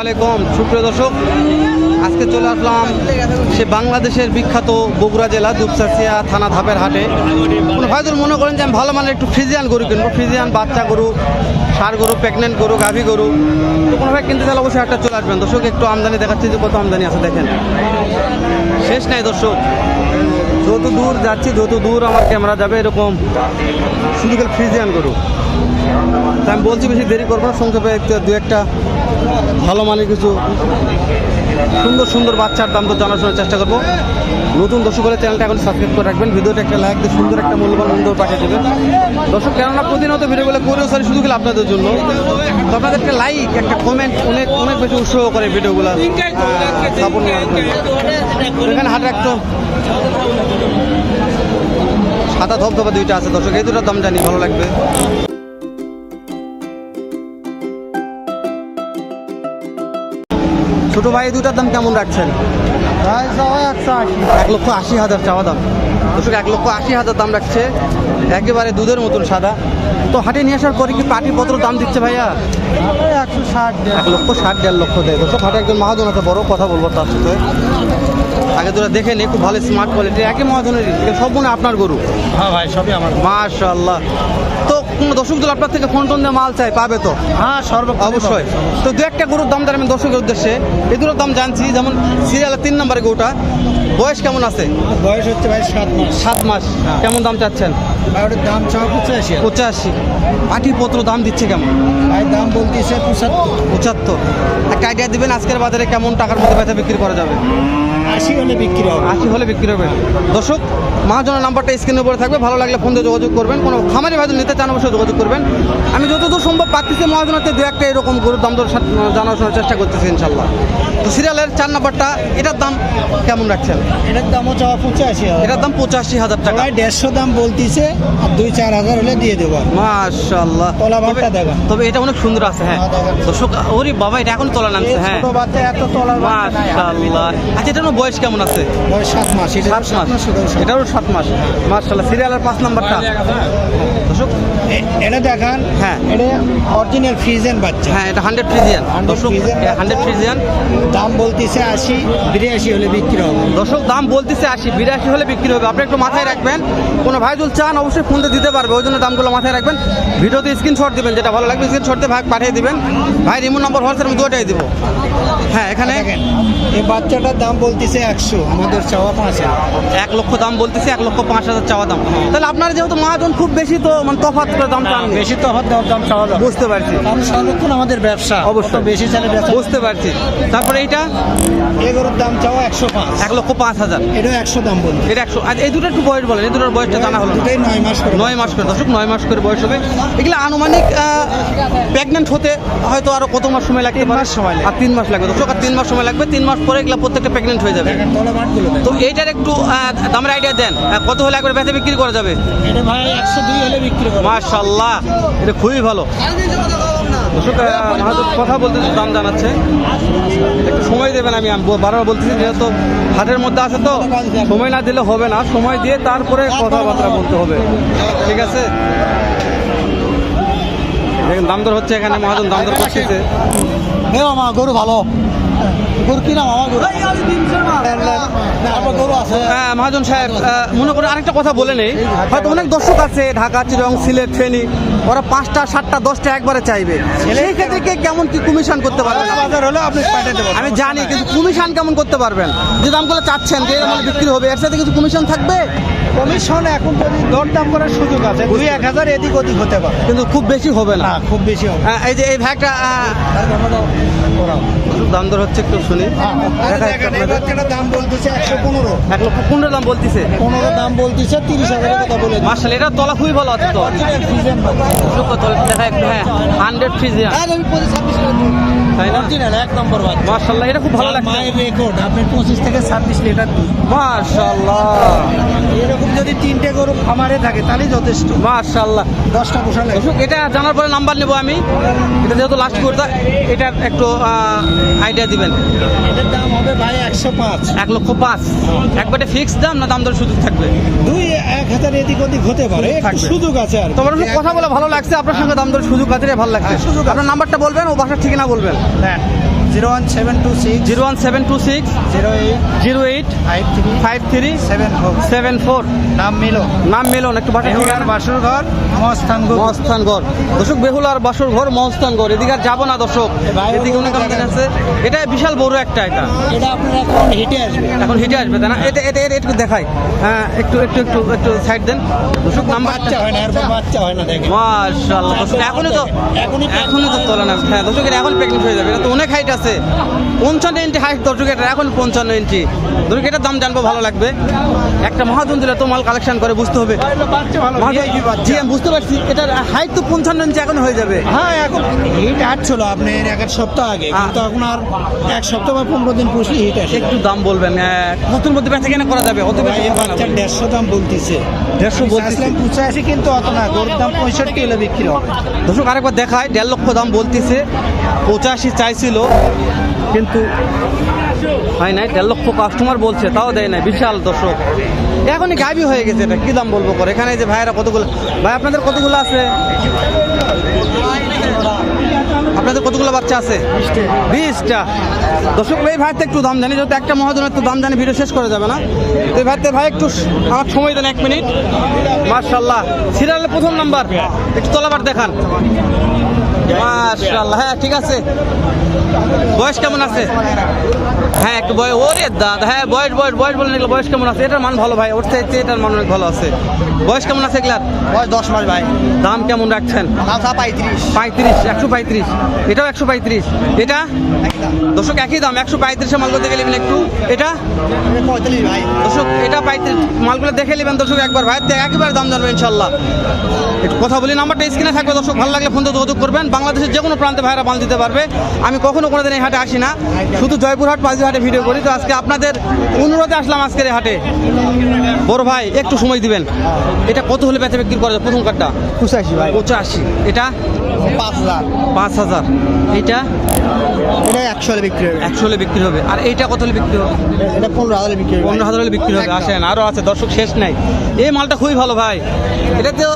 আলাইকুম। সুপ্রিয় দর্শক, আজকে চলে আসলাম সে বাংলাদেশের বিখ্যাত বগুড়া জেলা, দুপচাচিয়া থানা ধাপের হাটে। ভাইদুর মনে করেন যে আমি ভালো মানের একটু ফ্রিজিয়ান গরু কিনবো? ফ্রিজিয়ান বাচ্চা গরু সার গরু প্রেগনেন্ট গরু, গাভী গরু। তো কোনো ভাই কিনতে চাইলে অবশ্যই একটা চলে আসবেন। দর্শক, একটু আমদানি দেখাচ্ছি যে কত আমদানি আছে, দেখেন। শেষ নাই দর্শক। যত দূর যাচ্ছি, যত দূর আমার ক্যামেরা যাবে, এরকম শুধু ফ্রিজিয়ান গরু। তা আমি বলছি বেশি দেরি করব না, সংক্ষেপে দু একটা ভালো মানের কিছু সুন্দর সুন্দর বাচ্চার দাম তো জানার জন্য চেষ্টা করব। নতুন দর্শক হলে চ্যানেলটা এখন সাবস্ক্রাইব করে রাখবেন। ভিডিওটা একটা লাইক দিয়ে সুন্দর একটা মূল্যবান মূল্য পাঠিয়ে দেবেন। দর্শক, কেননা প্রতিনিয়ত ভিডিওগুলো করেও সারি শুধু খালি আপনাদের জন্য। তো আপনাদের একটা লাইক একটা কমেন্ট অনেক অনেক বেশি উৎসাহ করে ভিডিওগুলো এখানে হাট রাখতো সাদা ধবধবা দুইটা আছে দর্শক, এই দুটার দাম জানি, ভালো লাগবে। ছোট ভাই দুটার দাম কেমন রাখছেন? এক লক্ষ আশি হাজার চাওয়া দাম। দর্শক এক লক্ষ আশি হাজার দাম রাখছে। একেবারে দুধের মতন সাদা। তো হাটে নিয়ে আসার পরে কি পাটি পত্র দাম দিচ্ছে ভাইয়া? একশো ষাট এক লক্ষ ষাট দেড় লক্ষ দেয়। দর্শক হাটে একজন মহাজন আছে বড় কথা বলব তার সাথে। আগে তোরা দেখে নে খুব ভালো স্মার্ট কোয়ালিটি একই মহাজনেরই এগুলো সব মনে হয় আপনার গরু। হ্যাঁ ভাই সবই আমার মাশাল্লাহ তো কোনো দর্শক দল আপনার থেকে ফোন টোন দিয়ে মাল চাই পাবে তো? হ্যাঁ সর্ব অবশ্যই। তো দু একটা গরুর দাম আমি দর্শকের উদ্দেশ্যে। এগুলোর দাম জানছি যেমন সিরিয়ালের তিন নম্বরে গরুটা। বয়স কেমন আছে? বয়স হচ্ছে ভাই সাত মাস। সাত মাস। কেমন দাম চাচ্ছেন? ভাই ওটার দাম চাওয়া পঁচাশি পঁচাশি। পাটি পত্র দাম দিচ্ছে কেমন? ভাই দাম বলতেছে পঁচাত্তর। পঁচাত্তর। একটা আইডিয়া দিবেন আজকের বাজারে কেমন টাকার মধ্যে বেচা বিক্রি করা যাবে? আশি হলে বিক্রি হবে। আশি হলে বিক্রি হবে। দর্শক মহাজনের নাম্বারটা স্ক্রিনের উপরে থাকবে। ভালো লাগলে ফোন দিয়ে যোগাযোগ করবেন। কোনো খামারি ভাই নিতে চান অবশ্যই যোগাযোগ করবেন। আমি যতদূর সম্ভব পাচ্ছি মহাজনতে দু একটা এরকম গরুর দাম দর জানার চেষ্টা করতেছি ইনশাল্লাহ তো সিরিয়ালের চার নাম্বারটা এটার দাম কেমন রাখছেন? এটার দামও চাওয়া পঁচাশি হবে এটার দাম পঁচাশি হাজার টাকা। দেড়শো দাম বলতিছে আর দুই চার হাজার হলে দিয়ে দেবো মাশাল্লাহ তলা ভাবটা দেখেন। তবে এটা অনেক সুন্দর আছে হ্যাঁ। হ্যাঁ, দর্শক ওরে বাবা এটা এখন তোলা নামছে হ্যাঁ। মাশাল্লাহ আচ্ছা এটার বয়স কেমন? আছে? বয়স সাত মাস। এটা সাত মাস। এটাও সাত মাস। মাশাল্লাহ সিরিয়ালের পাঁচ নাম্বারটা। দর্শক এটা দেখান। হ্যাঁ। এটা অরিজিনাল ফ্রিজেন বাচ্চা। হ্যাঁ এটা হান্ড্রেড ফ্রিজিয়ান 100 দর্শক Friesian হান্ড্রেড ফ্রিজিয়ান দাম বলতিছে আশি বিরাশি হলে বিক্রি হবে। দর্শক দাম বলতেছে আশি বিরাশি হলে বিক্রি হবে। আপনি একটু মাথায় রাখবেন। কোনো ভাই যদি চান অবশ্যই ফোনতে দিতে পারবে। ওই জন্য দামগুলো মাথায় রাখবেন। ভিডিওতে স্ক্রিনশট দিবেন যেটা ভালো লাগবে স্ক্রিনশট দিয়ে ভাই পাঠিয়ে দিবেন। ভাই রিমোট নম্বর হোয়াটসঅ্যাপ আমি দুটাই দিব। হ্যাঁ এখানে? এই বাচ্চাটার দাম বলতিছে একশো আমাদের চাওয়া পাঁচ হাজার। এক লক্ষ দাম বলতেছে এক লক্ষ পাঁচ হাজার চাওয়া দাম। তাহলে আপনার যেহেতু মহাজন খুব বেশি তো মানে তফাৎ দাম চান বেশি তো হওয়ার দাম দাম চাওয়া যাবে। বুঝতে পারছি। কারণ সর্বক্ষণ আমাদের ব্যবসা। অবশ্যই। বেশি চালে ব্যবসা বুঝতে পারছি। তারপরে এইটা? এগুলোর দাম চাওয়া একশো পাঁচ। এক লক্ষ পাঁচ হাজার। এটাও একশো দাম বলতে এটা একশো আর এই দুটো একটু বয়স বলেন এই দুটোর বয়সটা জানা হলো না। দুটোই নয় মাস করে নয় মাস করে দর্শক নয় মাস করে বয়স হবে। এগুলো আনুমানিক প্রেগনেন্ট হতে হয়তো আরও কত মাস সময় লাগবে মাস সময় আর তিন মাস লাগবে। দর্শক আর তিন মাস সময় লাগবে। তিন মাস পরে এগুলো প্রত্যেকটা প্রেগনেন্ট হয়ে যাবে। তো এইটার একটু দামের আইডিয়া দেন। কত হলে একবার বেচা বিক্রি করা যাবে? এটা ভাই একশো দুই হলে বিক্রি করবে মাশাল্লাহ এটা খুবই ভালো। আহ, কথা বলতে দাম জানাচ্ছে একটু সময় দেবেন আমি বারবার বলতেছি যেহেতু হাটের মধ্যে আছে তো সময় না দিলে হবে না সময় দিয়ে তারপরে কথাবার্তা বলতে হবে। ঠিক আছে? দেখেন দাম দর হচ্ছে এখানে মহাজন দাম দর করতেছে গরু ভালো। হ্যাঁ মহাজন সাহেব মনে করে আরেকটা কথা বলে নেই। হয়তো অনেক দর্শক আছে ঢাকা চিরং সিলেট ফেনী। ওরা পাঁচটা সাতটা দশটা একবারে চাইবে। সেই ক্ষেত্রে কেমন কি কমিশন করতে পারবেন বাজার হলে আপনি আমি জানি কিন্তু কমিশন কেমন করতে পারবেন? যে দামগুলো চাচ্ছেন যে দামে বিক্রি হবে এর সাথে কিছু কমিশন থাকবে? কমিশন এখন যদি দরদাম করার সুযোগ আছে। দুই এক হাজার এদিক ওদিক হতে পারে। কিন্তু খুব বেশি হবে না। না খুব বেশি হবে এই যে এই ভ্যাগটা দাম দর হচ্ছে একটু শুনি। বাচ্চাটার দাম বলতেছে একশো পনেরো। এক লক্ষ পনেরো দাম বলতেছে। পনেরো দাম বলতেছে তিরিশ হাজারের কথা বলে মার্শাল এটা তলা খুবই ভালো আছে তো। দেখা একটু হ্যাঁ হান্ড্রেড ফ্রিজিয়ান। তাই না? এক নম্বর বাচ্চা এটা খুব ভালো লাগছে। মায়ের রেকর্ড আপনি পঁচিশ থেকে লিটার দুধ। এরকম যদি তিনটে গরু খামারে থাকে তাহলে যথেষ্ট। পোষা লাগে। এটা জানার পরে নাম্বার নেব আমি। এটা যেহেতু লাস্ট করতে এটা একটু আইডিয়া দিবেন। এটার দাম হবে ভাই এক লক্ষ পাঁচ। একবারে ফিক্স দাম না দাম দর সুযোগ থাকবে? দুই এক হাজার এদিক ওদিক হতে পারে সুযোগ আছে আর তোমার কথা বলে ভালো লাগছে আপনার সঙ্গে দাম দর সুযোগ আছে ভালো লাগছে। হ্যাঁ, আপনার নাম্বারটা বলবেন ও বাসার ঠিকানা বলবেন। দেন zero one seven two six zero one seven two six zero eight zero eight five three five three seven four seven four নাম মিলো নাম মেলন একটু বাসা বেহুলার বাসুর ঘর মহস্থানগড় দর্শক বেহুলার বাসর ঘর মহস্থানগড় এদিকে আর যাব না দর্শক। এদিকে অনেক আছে। এটা বিশাল বড় একটা এটা। এটা আপনার এখন হিটে আসবে। এখন হিটে আসবে তাই না? এটা এটা একটু দেখাই। হ্যাঁ একটু একটু একটু একটু সাইড দেন। দর্শক নাম্বার বাচ্চা হয় না বাচ্চা হয় না দেখেন। মাশাআল্লাহ এখনই তো এখনই তো তোলা না। হ্যাঁ দর্শক এখন প্রেগনেন্ট হয়ে যাবে। এটা তো অনেক হাইট আছে। পঞ্চান্ন ইঞ্চি হাইট এটা এখন পঞ্চান্ন ইঞ্চি দর্শক এটার দাম জানব ভালো লাগবে। একটা মহাজন দিলে তো মাল কালেকশন করে বুঝতে হবে। জি আমি বুঝতে পারছি এটার হাইট তো পঞ্চান্ন ইঞ্চি এখন হয়ে যাবে। হ্যাঁ এখন হিট আসছিল আপনার এক এক সপ্তাহ আগে কিন্তু এখন আর এক সপ্তাহ বা পনেরো দিন পুষলে হিট আসে একটু দাম বলবেন কতর মধ্যে বেচা কেনা করা যাবে অত বেশি। দেড়শো দাম বলতেছে। দেড়শো বলতেছে। পঁচাশি কিন্তু অত না। গরুর দাম পঁয়ষট্টি হলে বিক্রি হবে। দর্শক আরেকবার দেখায় দেড় লক্ষ দাম বলতেছে পঁচাশি চাইছিল কিন্তু হয় নাই দেড় লক্ষ কাস্টমার বলছে তাও দেয় নাই বিশাল দর্শক। এখনই গাবি হয়ে গেছে এটা কি দাম বলব করে এখানে যে ভাইয়েরা কতগুলো ভাই আপনাদের কতগুলো আছে? আপনাদের কতগুলো বাচ্চা আছে? বিশটা। দর্শক এই ভাইতে একটু দাম জানি যেহেতু একটা মহাজনের একটু দাম জানি ভিডিও শেষ করে যাবে না। তো এই ভাইতে ভাই একটু আমার সময় দেন এক মিনিট। মার্শাল্লাহ সিরিয়ালের প্রথম নাম্বার। একটু তলাবার দেখান। মার্শাল্লাহ হ্যাঁ ঠিক আছে। বয়স কেমন আছে? হ্যাঁ একটু বয়স ওরে দাদা হ্যাঁ বয়স বয়স বয়স বলে এগুলো বয়স কেমন আছে? এটার মান ভালো ভাই ওর চাইতে এটার মান অনেক ভালো আছে। বয়স কেমন আছে এগুলার? বয়স দশ মাস ভাই। দাম কেমন রাখছেন? দাম পঁয়ত্রিশ। পঁয়ত্রিশ একশো পঁয়ত্রিশ। এটাও একশো পঁয়ত্রিশ। এটা? দর্শক একই দাম একশো পঁয়ত্রিশে মাল করতে গেলে একটু। এটা? দর্শক এটা পঁয়ত্রিশ মালগুলো দেখে নেবেন দর্শক একবার। ভাই একেবারে দাম জানবে ইনশাল্লাহ একটু কথা বলি নাম্বারটা স্ক্রিনে থাকবে দর্শক। ভালো লাগলে ফোন যোগাযোগ করবেন। বাংলাদেশের যে কোনো প্রান্তে ভাইরা মাল দিতে পারবে। আমি কখনো কোনোদিন এই হাটে আসি না। শুধু জয়পুরহাট পাঁচি হাটে ভিডিও করি। তো আজকে আপনাদের অনুরোধে আসলাম আজকের এই হাটে। বড় ভাই একটু সময় দিবেন। এটা কত হলে বেচা বিক্রি করা যায়? প্রথম কার্ডটা? পঁচাশি ভাই। পঁচাশি। এটা? পাঁচ হাজার। পাঁচ হাজার। এইটা? এটা একশো হলে বিক্রি হবে। একশো হলে বিক্রি হবে। আর এইটা কত হলে বিক্রি হবে? এটা পনেরো হাজার বিক্রি হবে। পনেরো হাজার হলে বিক্রি হবে। আসেন আরও আছে দর্শক শেষ নাই। এই মালটা খুবই ভালো ভাই। এটা তো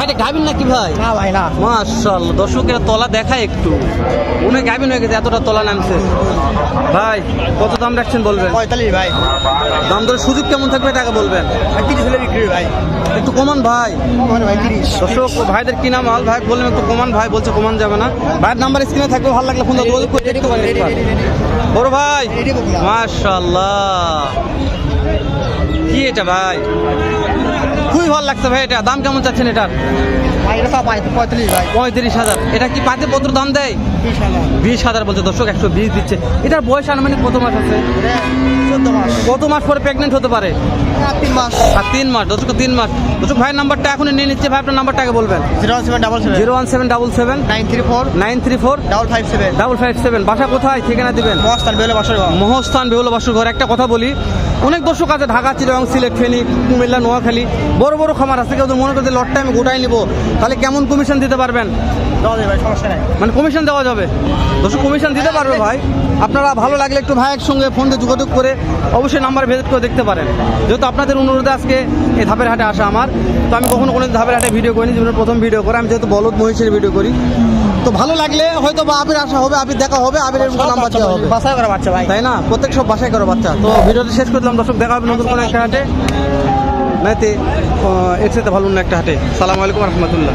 ওরে গাবিন নাকি ভাই? না ভাই না। মাশাল্লাহ দর্শকের তলা দেখায় একটু। উনি গাবিন হয়ে গেছে এতটা তলা নামছে। ভাই কত দাম রাখছেন বলবেন? পঁয়তাল্লিশ ভাই। দাম ধরে সুযোগ কেমন থাকবে টাকা বলবেন? তিরিশ হলে বিক্রি ভাই। একটু কমান ভাই। ভাই দর্শক ভাইদের কিনা মাল? ভাই বললাম একটু কমান ভাই বলছে কমান যাবে। না। ভাইয়ের নাম্বার স্ক্রিনে থাকবে ভালো লাগলে ফোন যোগাযোগ করে বড় ভাই। মাশাল্লাহ কি এটা ভাই? খুবই ভালো লাগছে ভাই এটা। দাম কেমন চাচ্ছেন এটার? পঁয়ত্রিশ হাজার। এটা কি পাতে পত্র দাম দেয়? বিশ হাজার। বলছে দর্শক একশো বিশ দিচ্ছে। এটার বয়স আনুমানিক কত মাস আছে? কত মাস পরে প্রেগনেন্ট হতে পারে? তিন মাস। আর তিন মাস দর্শক তিন মাস। দর্শক ভাইয়ের নাম্বারটা এখনই নিয়ে নিচ্ছে। ভাই আপনার নাম্বারটাকে বলবেন। Zero seven double seven. Zero one seven double seven. Nine three four. Nine three four. Double five seven. Double five seven. বাসা কোথায়? ঠিকানা দিবেন। মস্তান বেলে বাসর মহস্থান বেহুলা বাসুর ঘর। একটা কথা বলি অনেক দর্শক আছে ঢাকা চিরং সিলেট ফেনী কুমিল্লা নোয়াখালী। বড় বড় খামার আছে কেউ মনে করতে লটটা আমি গোটাই নিব তাহলে কেমন কমিশন দিতে পারবেন? ভাই মানে কমিশন দেওয়া যাবে। দর্শক কমিশন দিতে পারবে ভাই। আপনারা ভালো লাগলে একটু ভাইয়ের সঙ্গে ফোন দিয়ে যোগাযোগ করে অবশ্যই নাম্বার ভিজিট করে দেখতে পারেন। যেহেতু আপনাদের অনুরোধে আজকে এই ধাপের হাটে আসা আমার তো আমি কখনো কোনো ধাপের হাটে ভিডিও করিনি জীবনের প্রথম ভিডিও করে আমি যেহেতু বলদ মহিষের ভিডিও করি। তো ভালো লাগলে হয়তো বা আবির আসা হবে আবির দেখা হবে আবিরের নাম বাচ্চা হবে। বাসায় করা বাচ্চা ভাই। তাই না? প্রত্যেক সব বাসায় করো বাচ্চা। তো ভিডিওটা শেষ করলাম দর্শক দেখা হবে নতুন কোনো একটা হাটে। নাইতে এর সাথে ভালো না একটা হাটে। সালাম আলাইকুম রহমতুল্লাহ।